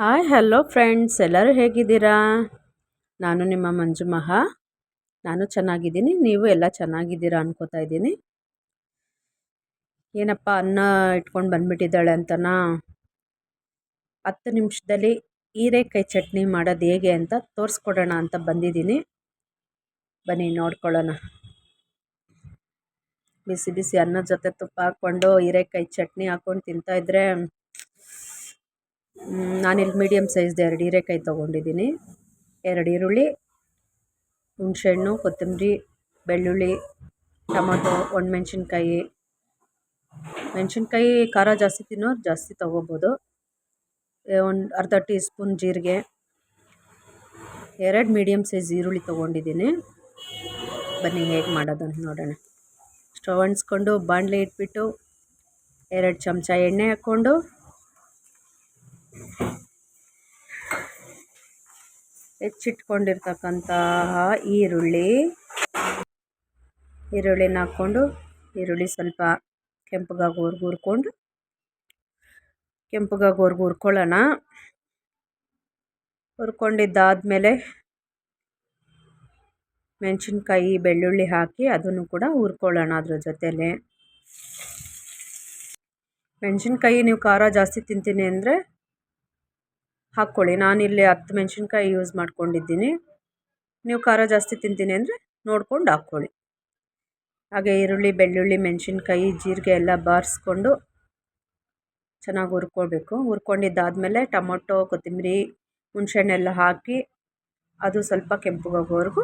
Hi hello friends ಎಲ್ಲರೂ ಹೇಗಿದ್ದೀರಾ? ನಾನು ನಿಮ್ಮ ಮಂಜು ಮಹಾ. ನಾನು ಚೆನ್ನಾಗಿದ್ದೀನಿ. ನೀವು ಎಲ್ಲ ಚೆನ್ನಾಗಿದ್ದೀರಾ ಅನ್ಕೋತಾ ಇದ್ದೀನಿ. ಏನಪ್ಪ ಅನ್ನ ಇಟ್ಕೊಂಡು ಬಂದ್ಬಿಟ್ಟಿದ್ದಾಳೆ ಅಂತನಾ? ಹತ್ತು ನಿಮಿಷದಲ್ಲಿ ಹೀರೆಕಾಯಿ ಚಟ್ನಿ ಮಾಡೋದು ಹೇಗೆ ಅಂತ ತೋರಿಸ್ಕೊಡೋಣ ಅಂತ ಬಂದಿದ್ದೀನಿ. ಬನ್ನಿ, ನೋಡ್ಕೊಳ್ಳೋಣ. ಬಿಸಿ ಬಿಸಿ ಅನ್ನದ ಜೊತೆ ತುಪ್ಪ ಹಾಕ್ಕೊಂಡು ಹೀರೆಕಾಯಿ ಚಟ್ನಿ ಹಾಕ್ಕೊಂಡು ತಿಂತಾಯಿದ್ರೆ ನಾನಿಲ್ಲಿ ಮೀಡಿಯಮ್ ಸೈಜ್ದು ಎರಡು ಹೀರೆಕಾಯಿ ತೊಗೊಂಡಿದ್ದೀನಿ. ಎರಡು ಈರುಳ್ಳಿ, ಹುಣಸೆಹಣ್ಣು, ಕೊತ್ತಂಬರಿ, ಬೆಳ್ಳುಳ್ಳಿ, ಟೊಮೊಟೊ, ಒಣಮೆಣ್ಸಿನ್ಕಾಯಿ. ಮೆಣಸಿನ್ಕಾಯಿ ಖಾರ ಜಾಸ್ತಿ ತಿನ್ನೋರು ಜಾಸ್ತಿ ತೊಗೋಬೋದು. ಒಂದು ಅರ್ಧ ಟೀ ಸ್ಪೂನ್ ಜೀರಿಗೆ. ಎರಡು ಮೀಡಿಯಮ್ ಸೈಜ್ ಈರುಳ್ಳಿ ತೊಗೊಂಡಿದ್ದೀನಿ. ಬನ್ನಿ ಹೇಗೆ ಮಾಡೋದು ನೋಡೋಣ. ಸ್ಟವ್ ಅಂಟಿಸ್ಕೊಂಡು ಬಾಣಲೆ ಇಟ್ಬಿಟ್ಟು ಎರಡು ಚಮಚ ಎಣ್ಣೆ ಹಾಕ್ಕೊಂಡು ಹೆಚ್ಚಿಟ್ಕೊಂಡಿರ್ತಕ್ಕಂತಹ ಈರುಳ್ಳಿ. ಈರುಳ್ಳಿನ ಹಾಕ್ಕೊಂಡು ಈರುಳ್ಳಿ ಸ್ವಲ್ಪ ಕೆಂಪಗಾಗೋವರೆಗೂ ಹುರ್ಕೊಂಡು ಕೆಂಪಗಾಗೋವರೆಗೂ ಹುರ್ಕೊಳ್ಳೋಣ. ಹುರ್ಕೊಂಡಿದ್ದಾದಮೇಲೆ ಮೆಣಸಿನ್ಕಾಯಿ, ಬೆಳ್ಳುಳ್ಳಿ ಹಾಕಿ ಅದನ್ನು ಕೂಡ ಹುರ್ಕೊಳ್ಳೋಣ ಅದ್ರ ಜೊತೆಯಲ್ಲಿ ಮೆಣಸಿನ್ಕಾಯಿ ನೀವು ಖಾರ ಜಾಸ್ತಿ ತಿಂತೀನಿ ಅಂದರೆ ಹಾಕ್ಕೊಳ್ಳಿ. ನಾನಿಲ್ಲಿ ಹತ್ತು ಮೆಣಸಿನ್ಕಾಯಿ ಯೂಸ್ ಮಾಡ್ಕೊಂಡಿದ್ದೀನಿ. ನೀವು ಖಾರ ಜಾಸ್ತಿ ತಿಂತೀನಿ ಅಂದರೆ ನೋಡ್ಕೊಂಡು ಹಾಕ್ಕೊಳ್ಳಿ. ಹಾಗೆ ಈರುಳ್ಳಿ, ಬೆಳ್ಳುಳ್ಳಿ, ಮೆಣಸಿನ್ಕಾಯಿ, ಜೀರಿಗೆ ಎಲ್ಲ ಬಾರಿಸ್ಕೊಂಡು ಚೆನ್ನಾಗಿ ಹುರ್ಕೊಳ್ಬೇಕು. ಹುರ್ಕೊಂಡಿದ್ದಾದಮೇಲೆ ಟೊಮೊಟೊ, ಕೊತ್ತಂಬರಿ, ಹುಣಸೆಹಣ್ಣೆಲ್ಲ ಹಾಕಿ ಅದು ಸ್ವಲ್ಪ ಕೆಂಪಗಾಗೋವರೆಗೂ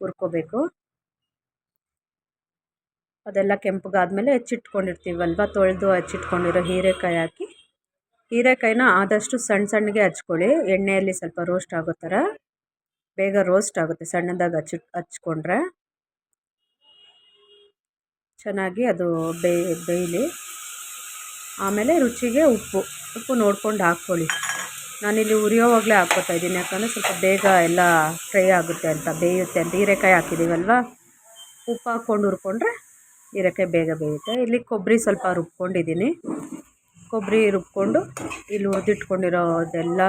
ಹುರ್ಕೋಬೇಕು. ಅದೆಲ್ಲ ಕೆಂಪಗಾದ್ಮೇಲೆ ಹೆಚ್ಚಿಟ್ಕೊಂಡಿರ್ತೀವಲ್ವ? ತೊಳೆದು ಹಚ್ಚಿಟ್ಕೊಂಡಿರೋ ಹೀರೆಕಾಯಿ ಹಾಕಿ ಹೀರೆಕಾಯಿನ ಆದಷ್ಟು ಸಣ್ಣ ಸಣ್ಣಗೆ ಹಚ್ಕೊಳ್ಳಿ. ಎಣ್ಣೆಯಲ್ಲಿ ಸ್ವಲ್ಪ ರೋಸ್ಟ್ ಆಗೋ ಥರ ಬೇಗ ರೋಸ್ಟ್ ಆಗುತ್ತೆ, ಸಣ್ಣದಾಗಿ ಹಚ್ಚಿ, ಹಚ್ಕೊಂಡ್ರೆ. ಚೆನ್ನಾಗಿ ಅದು ಬೇಯ್ ಬೇಯಲಿ. ಆಮೇಲೆ ರುಚಿಗೆ ಉಪ್ಪು ಉಪ್ಪು ನೋಡ್ಕೊಂಡು ಹಾಕ್ಕೊಳ್ಳಿ. ನಾನಿಲ್ಲಿ ಉರಿಯೋವಾಗಲೇ ಹಾಕ್ಕೋತಾ ಇದ್ದೀನಿ, ಯಾಕಂದರೆ ಸ್ವಲ್ಪ ಬೇಗ ಎಲ್ಲ ಫ್ರೈ ಆಗುತ್ತೆ ಅಂತ, ಬೇಯುತ್ತೆ ಅಂತ. ಹೀರೆಕಾಯಿ ಹಾಕಿದ್ದೀವಲ್ವ ಉಪ್ಪು ಹಾಕ್ಕೊಂಡು ಹುರ್ಕೊಂಡ್ರೆ ಹೀರೆಕಾಯಿ ಬೇಗ ಬೇಯುತ್ತೆ. ಇಲ್ಲಿ ಕೊಬ್ಬರಿ ಸ್ವಲ್ಪ ರುಬ್ಕೊಂಡಿದ್ದೀನಿ. ಕೊಬ್ಬರಿ ರುಬ್ಕೊಂಡು ಇಲ್ಲಿ ಹುರಿದಿಟ್ಕೊಂಡಿರೋದೆಲ್ಲ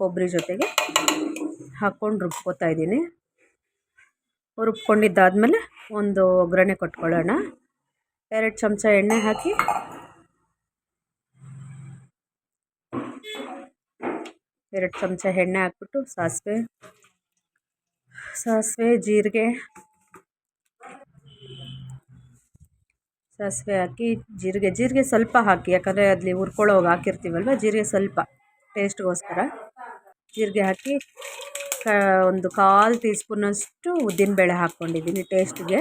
ಕೊಬ್ಬರಿ ಜೊತೆಗೆ ಹಾಕ್ಕೊಂಡು ರುಬ್ಕೋತಾ ಇದ್ದೀನಿ. ರುಬ್ಕೊಂಡಿದ್ದಾದಮೇಲೆ ಒಂದು ಒಗ್ಗರಣೆ ಕೊಟ್ಕೊಳ್ಳೋಣ. ಎರಡು ಚಮಚ ಎಣ್ಣೆ ಹಾಕಿ. ಎರಡು ಚಮಚ ಎಣ್ಣೆ ಹಾಕ್ಬಿಟ್ಟು ಸಾಸಿವೆ ಸಾಸಿವೆ, ಜೀರಿಗೆ ಸಾಸಿವೆ ಹಾಕಿ ಜೀರಿಗೆ ಜೀರಿಗೆ ಸ್ವಲ್ಪ ಹಾಕಿ, ಯಾಕಂದರೆ ಅಲ್ಲಿ ಹುರ್ಕೊಳ್ಳೋವಾಗ ಹಾಕಿರ್ತೀವಲ್ವ? ಜೀರಿಗೆ ಸ್ವಲ್ಪ ಟೇಸ್ಟ್ಗೋಸ್ಕರ ಜೀರಿಗೆ ಹಾಕಿ ಒಂದು ಕಾಲು ಟೀ ಸ್ಪೂನಷ್ಟು ಉದ್ದಿನಬೇಳೆ ಹಾಕ್ಕೊಂಡಿದ್ದೀನಿ ಟೇಸ್ಟ್ಗೆ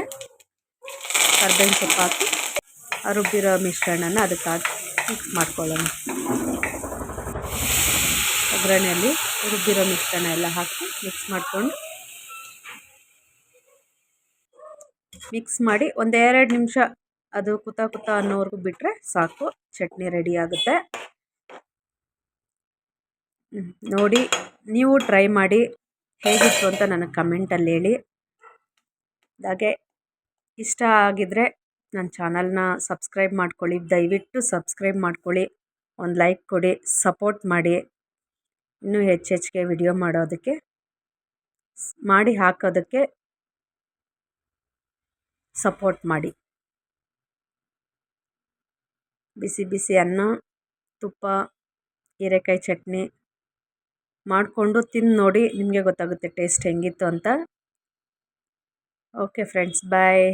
ಕರ್ಬೇವಿನ ಸೊಪ್ಪು ಹಾಕಿ ರುಬ್ಬಿರೋ ಮಿಶ್ರಣನ ಅದಕ್ಕೆ ಹಾಕಿ ಮಿಕ್ಸ್ ಮಾಡ್ಕೊಳ್ಳೋಣ. ಒಗ್ಗರಣೆಯಲ್ಲಿ ರುಬ್ಬಿರೋ ಮಿಶ್ರಣ ಎಲ್ಲ ಹಾಕಿ ಮಿಕ್ಸ್ ಮಾಡಿಕೊಂಡು ಮಿಕ್ಸ್ ಮಾಡಿ ಒಂದೆರಡು ನಿಮಿಷ ಅದು ಕುತ ಕುತ ಅನ್ನೋವರೆಗೂ ಬಿಟ್ಟರೆ ಸಾಕು, ಚಟ್ನಿ ರೆಡಿ ಆಗುತ್ತೆ. ನೋಡಿ, ನೀವು ಟ್ರೈ ಮಾಡಿ, ಹೇಗಿತ್ತು ಅಂತ ನನಗೆ ಕಮೆಂಟಲ್ಲಿ ಹೇಳಿ. ಹಾಗೆ, ಇಷ್ಟ ಆಗಿದ್ರೆ ನನ್ನ ಚಾನಲ್ನ ಸಬ್ಸ್ಕ್ರೈಬ್ ಮಾಡ್ಕೊಳ್ಳಿ, ದಯವಿಟ್ಟು ಸಬ್ಸ್ಕ್ರೈಬ್ ಮಾಡ್ಕೊಳ್ಳಿ, ಒಂದು ಲೈಕ್ ಕೊಡಿ, ಸಪೋರ್ಟ್ ಮಾಡಿ. ಇನ್ನೂ ಹೆಚ್ಚು ಹೆಚ್ಚಿಗೆ ವಿಡಿಯೋ ಮಾಡೋದಕ್ಕೆ, ಮಾಡಿ ಹಾಕೋದಕ್ಕೆ ಸಪೋರ್ಟ್ ಮಾಡಿ. ಬಿಸಿ ಬಿಸಿ ಅನ್ನ, ತುಪ್ಪ, ಹೀರೆಕಾಯಿ ಚಟ್ನಿ ಮಾಡಿಕೊಂಡು ತಿಂದು ನೋಡಿ ನಿಮಗೆ ಗೊತ್ತಾಗುತ್ತೆ ಟೇಸ್ಟ್ ಹೇಗಿತ್ತು ಅಂತ. Okay friends bye